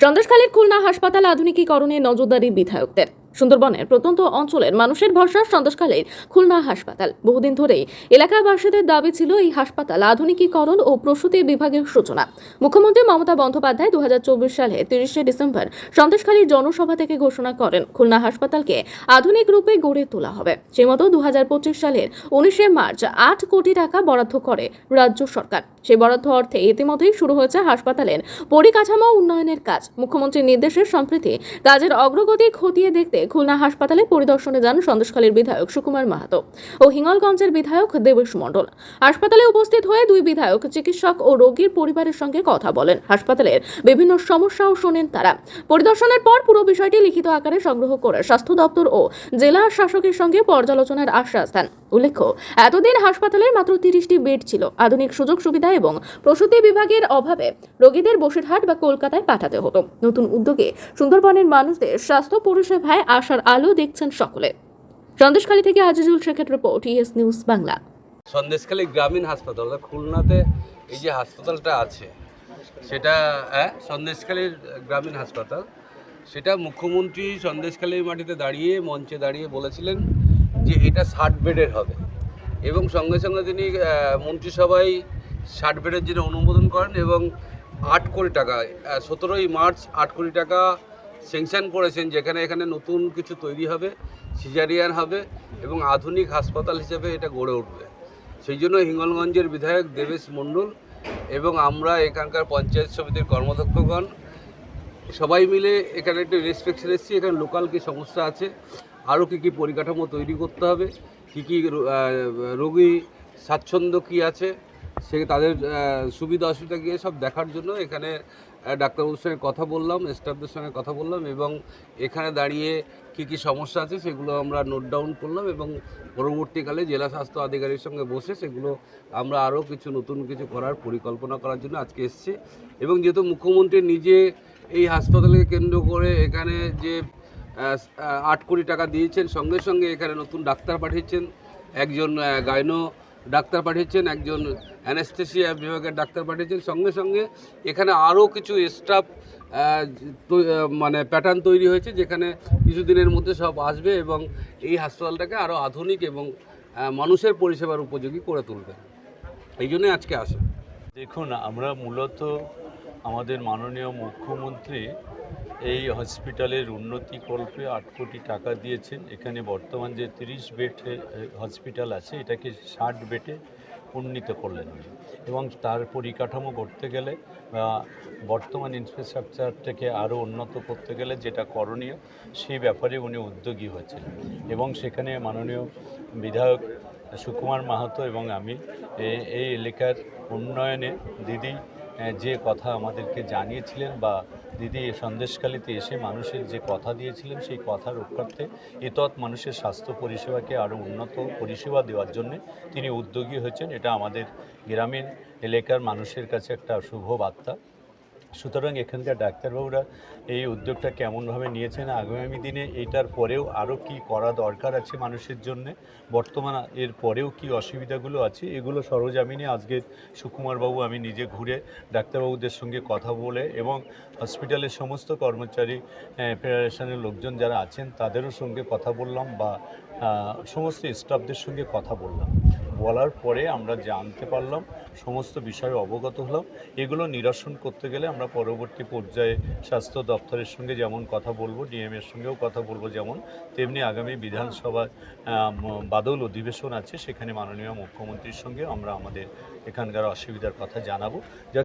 সন্দেশখালীর খুলনা হাসপাতাল আধুনিকীকরণে নজরদারি বিধায়কদের। সুন্দরবনের প্রত্যন্ত অঞ্চলের মানুষের ভরসা সন্দেশখালীর খুলনা হাসপাতাল। বহুদিন ধরেই এলাকাবাসীদের দাবি ছিল এই হাসপাতাল আধুনিকীকরণ ও প্রসূতি বিভাগের সূচনা। মুখ্যমন্ত্রী মমতা বন্দ্যোপাধ্যায় দু সালে তিরিশে ডিসেম্বর সন্দেশখালীর জনসভা থেকে ঘোষণা করেন, খুলনা হাসপাতালকে আধুনিক রূপে গড়ে তোলা হবে। সেই মতো দু সালের উনিশে মার্চ আট কোটি টাকা বরাদ্দ করে রাজ্য সরকার। সেই বরাদ্দ অর্থে ইতিমধ্যেই শুরু হয়েছে হাসপাতালের পরিকাঠামো উন্নয়নের কাজ। মুখ্যমন্ত্রীর নির্দেশের সম্প্রতি কাজের অগ্রগতি খতিয়ে দেখতে খুলনা হাসপাতালে পরিদর্শনে যান সন্দেশখালীর বিধায়ক সুকুমার মাহাতো ও হিঙ্গলগঞ্জের বিধায়ক দেবেশ মণ্ডল। হাসপাতালে উপস্থিত হয়ে দুই বিধায়ক, চিকিৎসক ও রোগীর পরিবারের সঙ্গে কথা বলেন। হাসপাতালের বিভিন্ন সমস্যাও শোনেন তারা। পরিদর্শনের পর পুরো বিষয়টি লিখিত আকারে সংগ্রহ করে স্বাস্থ্য দপ্তর ও জেলা শাসকের সঙ্গে পর্যালোচনার আশ্বাস দেন। উল্লেখ্য, এতদিন হাসপাতালের মাত্র তিরিশটি বেড ছিল। আধুনিক সুযোগ সুবিধা এবং প্রসূতি বিভাগের অভাবে রোগীদের বসিরহাট বা কলকাতায় পাঠাতে হতো। নতুন উদ্যোগে সুন্দরবনের মানুষদের স্বাস্থ্য পরিষেবায় আসার আলো দেখছেন সকলে। সন্দেশখালী থেকে আজিজুল শেখের report ES news Bangla. Sandeshkhali গ্রামীণ হাসপাতাল খুলনাতে এই যে হাসপাতালটা আছে, সেটা হ্যাঁ গ্রামীণ হাসপাতাল, সেটা মুখ্যমন্ত্রী সন্দেশখালীর মাটিতে দাঁড়িয়ে, মঞ্চে দাঁড়িয়ে বলেছিলেন যে এটা ষাট বেডের হবে। এবং সঙ্গে সঙ্গে তিনি মন্ত্রিসভায় ষাট বেডের জন্য অনুমোদন করেন এবং আট কোটি টাকা সতেরোই মার্চ আট কোটি টাকা স্যাংশন করেছেন, যেখানে এখানে নতুন কিছু তৈরি হবে, সিজারিয়ান হবে এবং আধুনিক হাসপাতাল হিসেবে এটা গড়ে উঠবে। সেই জন্য হিঙ্গলগঞ্জের বিধায়ক দেবেশ মণ্ডল এবং আমরা এখানকার পঞ্চায়েত সমিতির কর্মদক্ষগণ সবাই মিলে এখানে একটু ইন্সপেকশন এসেছি, এখানে লোকাল কী সমস্যা আছে, আরও কী কী পরিকাঠামো তৈরি করতে হবে, কী কী রোগী স্বাচ্ছন্দ্য কী আছে সে তাদের সুবিধা অসুবিধা গিয়ে সব দেখার জন্য এখানে ডাক্তারবাবুর সঙ্গে কথা বললাম, স্টাফদের সঙ্গে কথা বললাম এবং এখানে দাঁড়িয়ে কী কী সমস্যা আছে সেগুলো আমরা নোট ডাউন করলাম এবং পরবর্তীকালে জেলা স্বাস্থ্য আধিকারিকের সঙ্গে বসে সেগুলো আমরা আরও কিছু নতুন কিছু করার পরিকল্পনা করার জন্য আজকে এসেছি। এবং যেহেতু মুখ্যমন্ত্রী নিজে এই হাসপাতালকে কেন্দ্র করে এখানে যে আট কোটি টাকা দিয়েছেন, সঙ্গে সঙ্গে এখানে নতুন ডাক্তার পাঠিয়েছেন, একজন গাইনো ডাক্তার পাঠিয়েছেন, একজন অ্যানেস্থেসিয়া বিভাগের ডাক্তার পাঠিয়েছেন। সঙ্গে সঙ্গে এখানে আরও কিছু স্টাফ মানে প্যাটার্ন তৈরি হয়েছে, যেখানে কিছুদিনের মধ্যে সব আসবে এবং এই হাসপাতালটাকে আরও আধুনিক এবং মানুষের পরিষেবার উপযোগী করে তুলবে। এই জন্যই আজকে আসে। দেখুন, আমরা মূলত আমাদের মাননীয় মুখ্যমন্ত্রী এই হসপিটালের উন্নতিকল্পে আট কোটি টাকা দিয়েছেন এখানে বর্তমান যে তিরিশ বেড হসপিটাল আছে, এটাকে ষাট বেডে উন্নীত করলেন। এবং তার পরিকাঠামো করতে গেলে বর্তমান ইনফ্রাস্ট্রাকচারটাকে আরও উন্নত করতে গেলে যেটা করণীয়, সেই ব্যাপারে উনি উদ্যোগী হয়েছেন এবং সেখানে মাননীয় বিধায়ক সুকুমার মাহাতো এবং আমি এই এলাকার উন্নয়নে দিদি যে কথা আমাদেরকে জানিয়েছিলেন বা দিদি সন্দেশকালীতে এসে মানুষের যে কথা দিয়েছিলেন, সেই কথা রক্ষার্থে এতৎ মানুষের স্বাস্থ্য পরিষেবাকে আরও উন্নত পরিষেবা দেওয়ার জন্য তিনি উদ্যোগী হয়েছেন। এটা আমাদের গ্রামীণ এলাকার মানুষের কাছে একটা শুভ বার্তা। সুতরাং এখানকার ডাক্তারবাবুরা এই উদ্যোগটা কেমনভাবে নিয়েছেন, আগামী দিনে এটার পরেও আরও কি করা দরকার আছে মানুষের জন্য, বর্তমান এর পরেও কি অসুবিধাগুলো আছে, এগুলো সরজমিনে আজকে সুকুমারবাবু আমি নিজে ঘুরে ডাক্তারবাবুদের সঙ্গে কথা বলে এবং হসপিটালের সমস্ত কর্মচারী ফেডারেশনের লোকজন যারা আছেন তাদেরও সঙ্গে কথা বললাম বা সমস্ত স্টাফদের সঙ্গে কথা বললাম। বলার পরে আমরা জানতে পারলাম, সমস্ত বিষয়ে অবগত হলাম। এগুলো নিরসন করতে গেলে আমরা পরবর্তী পর্যায়ে স্বাস্থ্য দপ্তরের সঙ্গে যেমন কথা বলব ডিএমের সঙ্গেও কথা বলব যেমন, তেমনি আগামী বিধানসভা বাদল অধিবেশন আছে, সেখানে মাননীয় মুখ্যমন্ত্রীর সঙ্গে আমরা আমাদের এখানকার অসুবিধার কথা জানাব।